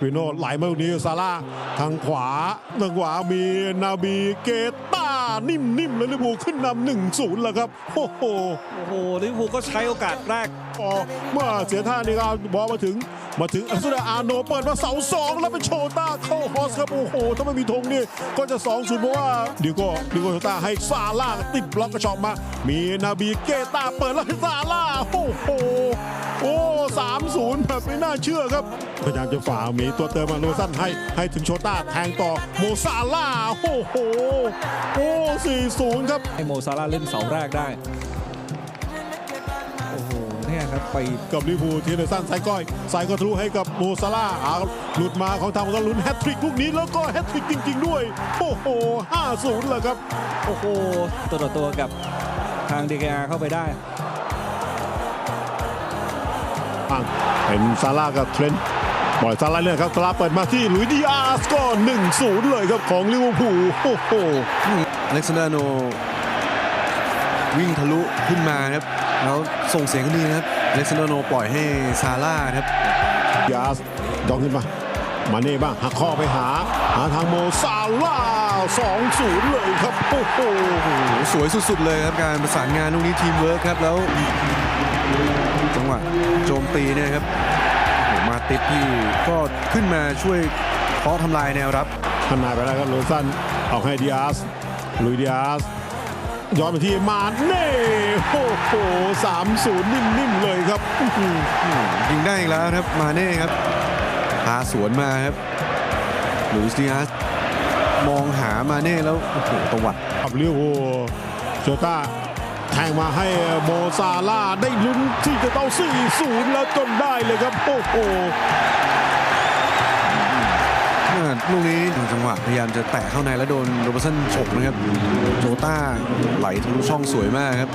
ฟิโนไหลมาตรงนี้ซาร่าทางขวาทางขวามีนาบีเกต้านิ่มๆเลยลิเวอร์พูลขึ้นนำหนึ่งศูนย์แล้วครับโอ้โหโอ้โหลิเวอร์พูลก็ใช้โอกาสแรกพอเมื่อเสียท่านี่ก็บอลมาถึง มาถึงอัสดาอาโนเปิดมาเสาสองแล้วเป็นโชต้าเข้าฮอสครับโอ้โหถ้าไม่มีธงนี่ก็จะ2องศูนย์เพราะว่าดิโก้ดิโก้โชต้าให้ซาร่าติดบล็อกกระชอกมา มีนาบีเกต้าเปิดแล้วให้ซาร่าาเชื่อครับ พยายามจะฝ่ามีตัวเติมมาโนสั้นให้ให้ถึงโชต้าแทงต่อโมซาร่าโอ้โหโอ้สี่ศูนย์ครับให้โมซาร่าห์เล่นเสาแรกได้ โอ้โหเนี่ยครับไปกับลิเวอร์พูลทีเดสันไซก้อยใส่กระทะลุให้กับโมซาร่าเอาหลุดมาของทางของลุ้นแฮตทริกลูกนี้แล้วก็แฮตทริกจริง ๆ ด้วย โอ้โห5-0เลยครับ โอ้โหตัวต่อตัวกับทางเดกาเข้าไปได้อะ เป็นซาร่ากับเทรนต์ปล่อยซาร่าเลื่อนครับซาร่าเปิดมาที่หลุยส์ดิอาสก็1-0เลยครับของลิเวอร์พูลโอ้โหอเล็กซานดราโนวิ่งทะลุขึ้นมาครับ แล้วส่งเสียงกันดีนะครับอเล็กซานดราโนปล่อยให้ซาร่าครับดิอาสดองขึ้นมามาเน่บ้างหักข้อไปหา หาทางโมซาร่า2-0เลยครับโอ้โหโอ้โห สวยสุดๆเลยครับ การประสานงานลูกนี้ทีมเวิร์คครับ แล้ว จังหวะโจมตีเนี่ยครับโอ้โหมาติดที่ก็ขึ้นมาช่วยเคาะทำลายแนวรับขนาดไปแล้วครับโรซันออกให้ดิอาสลุยดิอาสย้อนไปที่มาเน่โอ้โหสามศูนย์นิ่มๆเลยครับอื้อหือยิงได้อีกแล้วครับมาเน่ครับพาสวนมาครับหลุยส์ดิอาสมองหามาเน่แล้วโอ้โหตวัดกับลิเวอร์พูลโชต้า แทงมาให้โมซาล่าได้ลุ้นที่จะเต้า4-0 แล้วจนได้เลยครับ โอ้โหอ่าลูกนี้ถึงจังหวะพยายามจะแตะเข้าในแล้วโดนโรเบอร์สันฉกนะครับ โจต้าไหลทะลุช่องสวยมากครับ